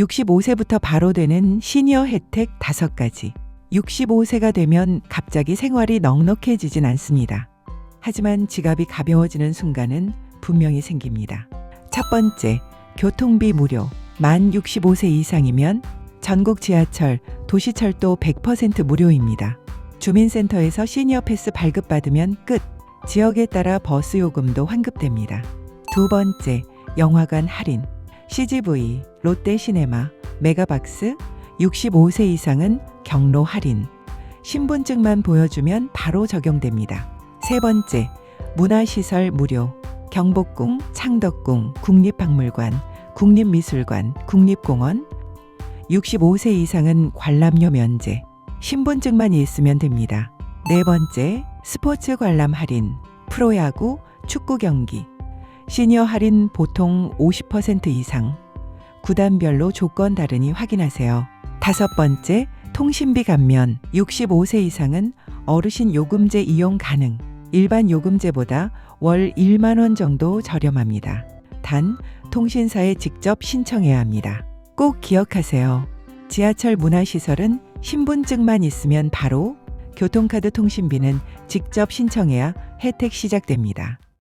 65세부터 바로 되는 시니어 혜택 5가지. 65세가 되면 갑자기 생활이 넉넉해지진 않습니다. 하지만 지갑이 가벼워지는 순간은 분명히 생깁니다. 첫 번째, 교통비 무료. 만 65세 이상이면 전국 지하철, 도시철도 100% 무료입니다. 주민센터에서 시니어 패스 발급받으면 끝. 지역에 따라 버스 요금도 환급됩니다. 두 번째, 영화관 할인. CGV, 롯데시네마, 메가박스, 65세 이상은 경로 할인. 신분증만 보여주면 바로 적용됩니다. 세 번째, 문화시설 무료. 경복궁, 창덕궁, 국립박물관, 국립미술관, 국립공원. 65세 이상은 관람료 면제. 신분증만 있으면 됩니다. 네 번째, 스포츠 관람 할인. 프로야구, 축구 경기. 시니어 할인 보통 50% 이상. 구단별로 조건 다르니 확인하세요. 다섯 번째, 통신비 감면. 65세 이상은 어르신 요금제 이용 가능. 일반 요금제보다 월 1만 원 정도 저렴합니다. 단, 통신사에 직접 신청해야 합니다. 꼭 기억하세요. 지하철 문화시설은 신분증만 있으면 바로, 교통카드 통신비는 직접 신청해야 혜택 시작됩니다.